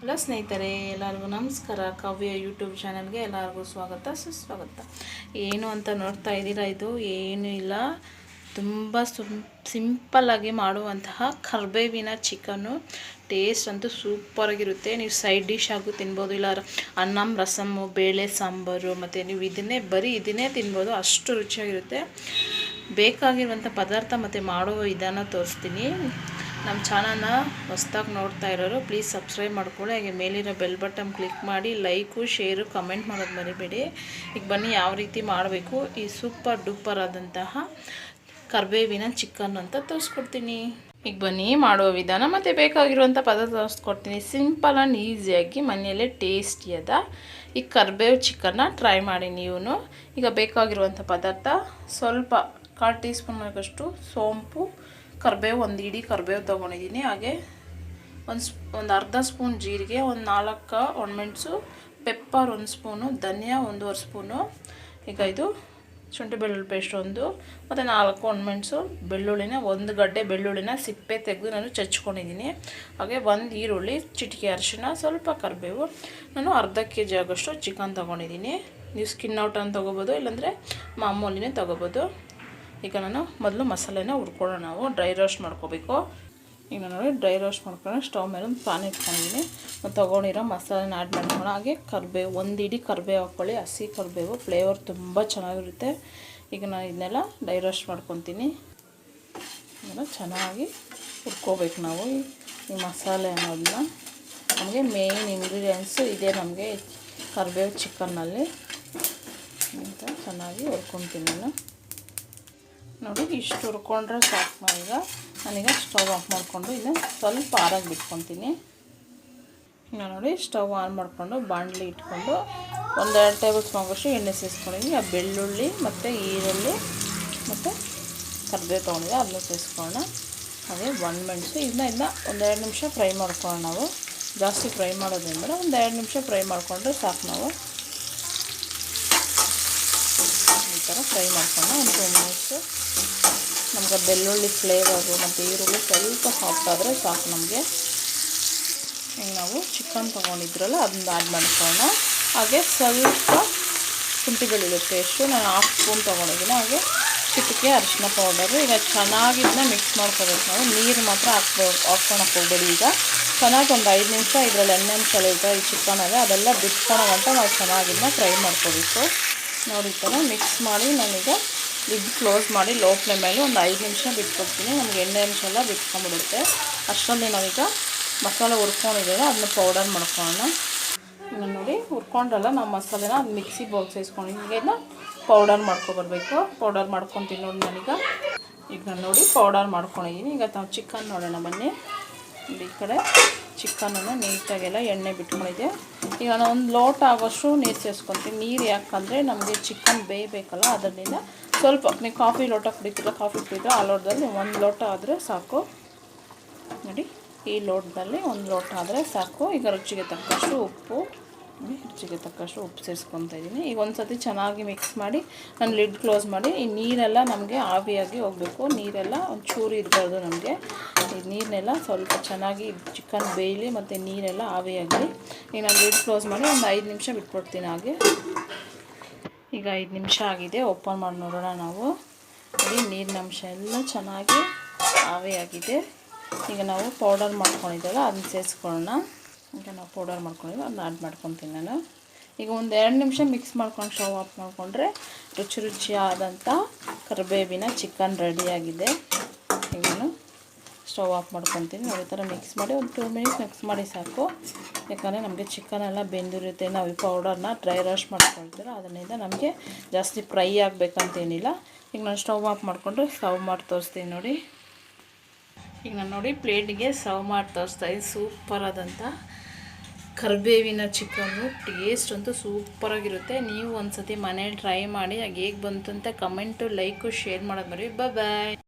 Hello ಸ್ನೇಹಿತರೆ, ಎಲ್ಲರಿಗೂ ನಮಸ್ಕಾರ. ಕಾವ್ಯ ಯೂಟ್ಯೂಬ್ ಚಾನಲ್ಗೆ ಎಲ್ಲರಿಗೂ ಸ್ವಾಗತ, ಸುಸ್ವಾಗತ. ಏನು ಅಂತ ನೋಡ್ತಾ ಇದ್ದೀರಾ ಇದು? ಏನೂ ಇಲ್ಲ. ತುಂಬ ಸುಮ್ ಸಿಂಪಲ್ಲಾಗಿ ಮಾಡುವಂತಹ ಕರ್ಬೇವಿನ ಚಿಕನ್ನು. ಟೇಸ್ಟ್ ಅಂತೂ ಸೂಪರಾಗಿರುತ್ತೆ ನೀವು ಸೈಡ್ ಡಿಶ್ ಆಗು ತಿನ್ಬೋದು. ಇಲ್ಲ, ಅನ್ನಂ, ರಸಮ್ಮು, ಬೇಳೆ, ಸಾಂಬಾರು, ಮತ್ತು ನೀವು ಇದನ್ನೇ ಬರೀ ಇದನ್ನೇ ತಿನ್ಬೋದು. ಅಷ್ಟು ರುಚಿಯಾಗಿರುತ್ತೆ. ಬೇಕಾಗಿರುವಂಥ ಪದಾರ್ಥ ಮತ್ತು ಮಾಡೋ ವಿಧಾನ ತೋರಿಸ್ತೀನಿ. ನಮ್ಮ ಚಾನಲ್ನ ಹೊಸ್ದಾಗಿ ನೋಡ್ತಾ ಇರೋರು ಪ್ಲೀಸ್ ಸಬ್ಸ್ಕ್ರೈಬ್ ಮಾಡ್ಕೊಳ್ಳಿ. ಹಾಗೆ ಮೇಲಿರೋ ಬೆಲ್ ಬಟನ್ ಕ್ಲಿಕ್ ಮಾಡಿ ಲೈಕು, ಶೇರು, ಕಮೆಂಟ್ ಮಾಡೋದು ಮರಿಬೇಡಿ. ಈಗ ಬನ್ನಿ ಯಾವ ರೀತಿ ಮಾಡಬೇಕು. ಈ ಸೂಪರ್ ಡೂಪರ್ ಆದಂತಹ ಕರ್ಬೇವಿನ ಚಿಕನ್ ಅಂತ ತೋರಿಸ್ಕೊಡ್ತೀನಿ. ಈಗ ಬನ್ನಿ ಮಾಡುವ ವಿಧಾನ ಮತ್ತು ಬೇಕಾಗಿರುವಂಥ ಪದಾರ್ಥ ತೋರಿಸ್ಕೊಡ್ತೀನಿ. ಸಿಂಪಲ್ ಆ್ಯಂಡ್ ಈಸಿಯಾಗಿ ಮನೆಯಲ್ಲೇ ಟೇಸ್ಟಿಯಾದ ಈ ಕರ್ಬೇವು ಚಿಕನ್ನ ಟ್ರೈ ಮಾಡಿ ನೀವು ಈಗ ಬೇಕಾಗಿರುವಂಥ ಪದಾರ್ಥ ಸ್ವಲ್ಪ ಕಾಲು ಟೀ ಸ್ಪೂನ್ ಆಗಷ್ಟು ಸೋಂಪು, ಕರಿಬೇವು, ಒಂದು ಇಡೀ ಕರಿಬೇವು ತೊಗೊಂಡಿದ್ದೀನಿ. ಹಾಗೆ ಒಂದು ಒಂದು ಅರ್ಧ ಸ್ಪೂನ್ ಜೀರಿಗೆ, ಒಂದು ನಾಲ್ಕು ಒಣಮೆಣಸು ಪೆಪ್ಪರ್ ಒಂದು ಸ್ಪೂನು, ಧನಿಯಾ ಒಂದೂವರೆ ಸ್ಪೂನು. ಈಗ ಇದು ಶುಂಠಿ ಬೆಳ್ಳುಳ್ಳಿ ಪೇಸ್ಟ್ ಒಂದು, ಮತ್ತು ನಾಲ್ಕು ಒಣಮೆಣಸು ಬೆಳ್ಳುಳ್ಳಿನ, ಒಂದು ಗಡ್ಡೆ ಬೆಳ್ಳುಳ್ಳಿನ ಸಿಪ್ಪೆ ತೆಗೆದು ನಾನು ಚಚ್ಕೊಂಡಿದ್ದೀನಿ. ಹಾಗೆ ಒಂದು ಈರುಳ್ಳಿ, ಚಿಟಿಕೆ ಅರಿಶಿನ ಸ್ವಲ್ಪ ಕರಿಬೇವು. ನಾನು ಅರ್ಧ ಕೆ ಜಿ ಆಗೋಷ್ಟು ಚಿಕನ್ ತೊಗೊಂಡಿದ್ದೀನಿ. ನೀವು ಸ್ಕಿನ್ ಔಟನ್ನು ತೊಗೋಬೋದು, ಇಲ್ಲಾಂದರೆ ಮಾಮೂಲಿನೇ ತೊಗೋಬೋದು. ಈಗ ನಾನು ಮೊದಲು ಮಸಾಲೆನ ಹುರ್ಕೊಳ್ಳೋಣ ನಾವು. ಡ್ರೈ ರೋಸ್ಟ್ ಮಾಡ್ಕೋಬೇಕು. ಈಗ ನೋಡಿ ಡ್ರೈ ರೋಸ್ಟ್ ಮಾಡ್ಕೊಂಡು ಸ್ಟವ್ ಮೇಲೆ ಒಂದು ಪಾನ್ ಇಟ್ಕೊಂಡಿದ್ದೀನಿ. ಮತ್ತು ತೊಗೊಂಡಿರೋ ಮಸಾಲೆನ ಆ್ಯಡ್ ಮಾಡ್ಕೊಳ್ಳೋಣ. ಹಾಗೆ ಕರಿಬೇವು ಒಂದು ಇಡೀ ಕರಿಬೇವು ಹಾಕ್ಕೊಳ್ಳಿ. ಹಸಿ ಕರಿಬೇವು ಫ್ಲೇವರ್ ತುಂಬ ಚೆನ್ನಾಗಿರುತ್ತೆ. ಈಗ ನಾನು ಇದನ್ನೆಲ್ಲ ಡ್ರೈ ರೋಸ್ಟ್ ಮಾಡ್ಕೊತೀನಿ. ಇದನ್ನು ಚೆನ್ನಾಗಿ ಹುರ್ಕೋಬೇಕು ನಾವು ಈ- ಮಸಾಲೆ ಅನ್ನೋದನ್ನ. ನಮಗೆ ಮೇಯ್ನ್ ಇಂಗ್ರೀಡಿಯೆಂಟ್ಸು ಇದೆ ನಮಗೆ ಕರಿಬೇವು ಚಿಕನ್ನಲ್ಲಿ ಅಂತ ಚೆನ್ನಾಗಿ ಹುರ್ಕೊತೀನಿ ನಾನು. ನೋಡಿ, ಇಷ್ಟು ಹುರ್ಕೊಂಡ್ರೆ ಸಾಕು ನಾವೀಗ. ನಾನೀಗ ಸ್ಟವ್ ಆಫ್ ಮಾಡಿಕೊಂಡು ಇಲ್ಲ ಸ್ವಲ್ಪ ಆರಾಗಿ ಬಿಟ್ಕೊತೀನಿ. ಈಗ ನೋಡಿ, ಸ್ಟವ್ ಆನ್ ಮಾಡಿಕೊಂಡು ಬಾಣಲಿ ಇಟ್ಕೊಂಡು ಒಂದೆರಡು ಟೇಬಲ್ ಸ್ಪೂನ್ಗಷ್ಟು ಎಣ್ಣೆ ಸೇರಿಸ್ಕೊಂಡಿದ್ದೀನಿ ಆ ಬೆಳ್ಳುಳ್ಳಿ ಮತ್ತು ಈರುಳ್ಳಿ ಮತ್ತು ಕರ್ದೆ ತೊಗೊಂಡಿದ್ದೆ, ಅದನ್ನ ಸೇರಿಸ್ಕೊಳ್ಳೋಣ ಹಾಗೆ ಒಂದು ಮೆಣಸು ಇದನ್ನ ಇದನ್ನ ಒಂದೆರಡು ನಿಮಿಷ ಫ್ರೈ ಮಾಡ್ಕೊಳ್ಳೋಣ ನಾವು. ಜಾಸ್ತಿ ಫ್ರೈ ಮಾಡೋದ್ರಿಂದ ಒಂದು ಒಂದೆರಡು ನಿಮಿಷ ಫ್ರೈ ಮಾಡಿಕೊಂಡ್ರೆ ಸಾಕು ನಾವು ಈ ಥರ ಫ್ರೈ ಮಾಡ್ಕೊಂಡು ಒಂದು ಟೂ ಮಿನಿಟ್ಸು. ನಮ್ಗೆ ಬೆಳ್ಳುಳ್ಳಿ ಫ್ಲೇವರು ಮತ್ತು ಈರುಳ್ಳಿ ಸ್ವಲ್ಪ ಸಾಫ್ಟ್ ಆದರೆ ಸಾಕು ನಮಗೆ. ಈಗ ನಾವು ಚಿಕನ್ ತೊಗೊಂಡಿದ್ರಲ್ಲ, ಅದನ್ನ ಆ್ಯಡ್ ಮಾಡ್ಕೊಳ್ಳೋಣ. ಹಾಗೆ ಸ್ವಲ್ಪ ಶುಂಠಿ ಬೆಳ್ಳುಳ್ಳಿ ಪೇಸ್ಟು ನಾನು ಹಾಫ್ ಸ್ಪೂನ್ ತೊಗೊಂಡಿದ್ದೀನಿ. ಹಾಗೆ ಚಿಟಿಕೆ, ಅರಿಶಿನ ಪೌಡರು ಈಗ ಚೆನ್ನಾಗಿ ಇದನ್ನ ಮಿಕ್ಸ್ ಮಾಡ್ಕೋಬೇಕು ನಾವು. ನೀರು ಮಾತ್ರ ಹಾಕ್ಬೇಕು ಹಾಕ್ಕೊಳಕ್ಕೆ ಹೋಗ್ಬೇಡಿ ಈಗ. ಚೆನ್ನಾಗಿ ಒಂದು ಐದು ನಿಮಿಷ ಇದರಲ್ಲಿ ಎಣ್ಣೆ ಅಂಶ ಈ ಚಿಕನಲ್ಲಿ ಅದೆಲ್ಲ ಬಿಟ್ಕೊಳೋ ಗಂಟ ನಾವು ಚೆನ್ನಾಗಿ ಇದನ್ನ ಫ್ರೈ ಮಾಡ್ಕೋಬೇಕು. ನೋಡಿ ಥರ ಮಿಕ್ಸ್ ಮಾಡಿ ನಾನೀಗ ಲಿಡ್ ಕ್ಲೋಸ್ ಮಾಡಿ ಲೋ ಮೇಲೆ ಒಂದು ಐದು ನಿಮಿಷ ಬಿಟ್ಕೊಡ್ತೀನಿ. ನಮಗೆ ಎಣ್ಣೆ ಅಂಶ ಎಲ್ಲ ಬಿಟ್ಕೊಂಡ್ಬಿಡುತ್ತೆ. ಅಷ್ಟರಲ್ಲಿ ನಾವೀಗ ಮಸಾಲೆ ಹುರ್ಕೊಂಡಿದ್ದೇವೆ. ಅದನ್ನ ಪೌಡರ್ ಮಾಡ್ಕೊಳ್ಳೋಣ. ನೋಡಿ ಹುರ್ಕೊಂಡ್ರಲ್ಲ, ನಾವು ಮಸಾಲೆನ ಅದು ಮಿಕ್ಸಿ ಬೌಲ್ ಸೇರಿಸ್ಕೊಂಡು ಈಗ ಇದನ್ನ ಪೌಡರ್ ಮಾಡ್ಕೊಬರ್ಬೇಕು ಪೌಡರ್ ಮಾಡ್ಕೊತೀನಿ ನೋಡಿ ನಾನೀಗ. ಈಗ ನಾನು ನೋಡಿ ಪೌಡರ್ ಮಾಡ್ಕೊಂಡಿದ್ದೀನಿ. ಈಗ ನಾವು ಚಿಕನ್ ನೋಡೋಣ ಬನ್ನಿ. ಈ ಕಡೆ ಚಿಕನನ್ನು ನೀಟಾಗೆಲ್ಲ ಎಣ್ಣೆ ಬಿಟ್ಕೊಂಡಿದ್ದೆ. ಈಗ ನಾನು ಒಂದು ಲೋಟ ಆಗೋಷ್ಟು ನೀರು ಸೇರಿಸ್ಕೊತೀನಿ. ನೀರು ಯಾಕಂದರೆ ನಮಗೆ ಚಿಕನ್ ಬೇಯಬೇಕಲ್ಲ ಅದರಿಂದ ಸ್ವಲ್ಪ ನೀವು ಕಾಫಿ ಲೋಟ ಕುಡಿತೀರ, ಕಾಫಿ ಕುಡಿದ್ರೆ ಆ ಲೋಟದಲ್ಲಿ ಒಂದು ಲೋಟ ಆದರೆ ಸಾಕು. ನೋಡಿ, ಈ ಲೋಟದಲ್ಲಿ ಒಂದು ಲೋಟ ಆದರೆ ಸಾಕು. ಈಗ ರುಚಿಗೆ ತಕ್ಕಷ್ಟು ಉಪ್ಪು. ರುಚಿಗೆ ತಕ್ಕಷ್ಟು ಉಪ್ಪು ಸೇರಿಸ್ಕೊತಾ ಇದ್ದೀನಿ. ಈಗ ಒಂದು ಸತಿ ಚೆನ್ನಾಗಿ ಮಿಕ್ಸ್ ಮಾಡಿ ನಾನು ಲಿಡ್ ಕ್ಲೋಸ್ ಮಾಡಿ, ಈ ನೀರೆಲ್ಲ ನಮಗೆ ಆವಿಯಾಗಿ ಹೋಗಬೇಕು. ನೀರೆಲ್ಲ ಒಂದು ಚೂರು ಇರಬಾರ್ದು ನಮಗೆ. ಈ ನೀರನ್ನೆಲ್ಲ ಸ್ವಲ್ಪ ಚೆನ್ನಾಗಿ ಚಿಕನ್ ಬೇಯಲಿ ಮತ್ತು ನೀರೆಲ್ಲ ಆವಿಯಾಗಲಿ ಈಗ ನಾನು ಲಿಡ್ ಕ್ಲೋಸ್ ಮಾಡಿ ಒಂದು ಐದು ನಿಮಿಷ ಬಿಟ್ಕೊಡ್ತೀನಿ ಹಾಗೆ. ಈಗ ಐದು ನಿಮಿಷ ಆಗಿದೆ. ಓಪನ್ ಮಾಡಿ ನೋಡೋಣ ನಾವು. ನೋಡಿ, ನೀರಿನ ಅಂಶ ಎಲ್ಲ ಚೆನ್ನಾಗಿ ಆವಿಯಾಗಿದೆ. ಈಗ ನಾವು ಪೌಡರ್ ಮಾಡ್ಕೊಂಡಿದ್ದೆಲ್ಲ ಅದನ್ನ ಸೇರಿಸ್ಕೊಳ್ಳೋಣ. ನಾವು ಪೌಡರ್ ಮಾಡ್ಕೊಂಡಿದ್ವಿ ಅದನ್ನ ಆ್ಯಡ್ ಮಾಡ್ಕೊತೀನಿ ನಾನು. ಈಗ ಒಂದು ಎರಡು ನಿಮಿಷ ಮಿಕ್ಸ್ ಮಾಡ್ಕೊಂಡು ಸ್ಟವ್ ಆಫ್ ಮಾಡಿಕೊಂಡ್ರೆ ರುಚಿ ರುಚಿಯಾದಂಥ ಕರಿಬೇವಿನ ಚಿಕನ್ ರೆಡಿಯಾಗಿದೆ ಈಗ ನಾನು ಸ್ಟವ್ ಆಫ್ ಮಾಡ್ಕೊತೀನಿ. ಅದೇ ಥರ ಮಿಕ್ಸ್ ಮಾಡಿ ಒಂದು ಟೂ ಮಿನಿಟ್ಸ್ ಮಿಕ್ಸ್ ಮಾಡಿ ಸಾಕು. ಯಾಕಂದರೆ ನಮಗೆ ಚಿಕನ್ ಎಲ್ಲ ಬೆಂದಿರುತ್ತೆ. ನಾವು ಈ ಪೌಡರ್ನ ಡ್ರೈ ರೋಸ್ಟ್ ಮಾಡ್ಕೊಳ್ತೀರ, ಅದರಿಂದ ನಮಗೆ ಜಾಸ್ತಿ ಫ್ರೈ ಆಗಬೇಕಂತೇನಿಲ್ಲ. ಈಗ ನಾನು ಸ್ಟವ್ ಆಫ್ ಮಾಡಿಕೊಂಡು ಸರ್ವ್ ಮಾಡಿ ತೋರಿಸ್ತೀನಿ ನೋಡಿ. ಈಗ ನಾನು ನೋಡಿ ಪ್ಲೇಟಿಗೆ ಸರ್ವ್ ಮಾಡಿ ತೋರಿಸ್ತಾ ಇದ್ದೀನಿ. ಸೂಪರ್ ಆದಂಥ ಕರಿಬೇವಿನ ಚಿಕನ್ನು ಟೇಸ್ಟ್ ಅಂತೂ ಸೂಪರಾಗಿರುತ್ತೆ ನೀವು ಒಂದು ಸತಿ ಮನೇಲಿ ಟ್ರೈ ಮಾಡಿ ಹಾಗೆ ಹೇಗೆ ಬಂತು ಅಂತ ಕಮೆಂಟು ಲೈಕು ಶೇರ್ ಮಾಡೋದು ಬರೀ ಬಾಯ್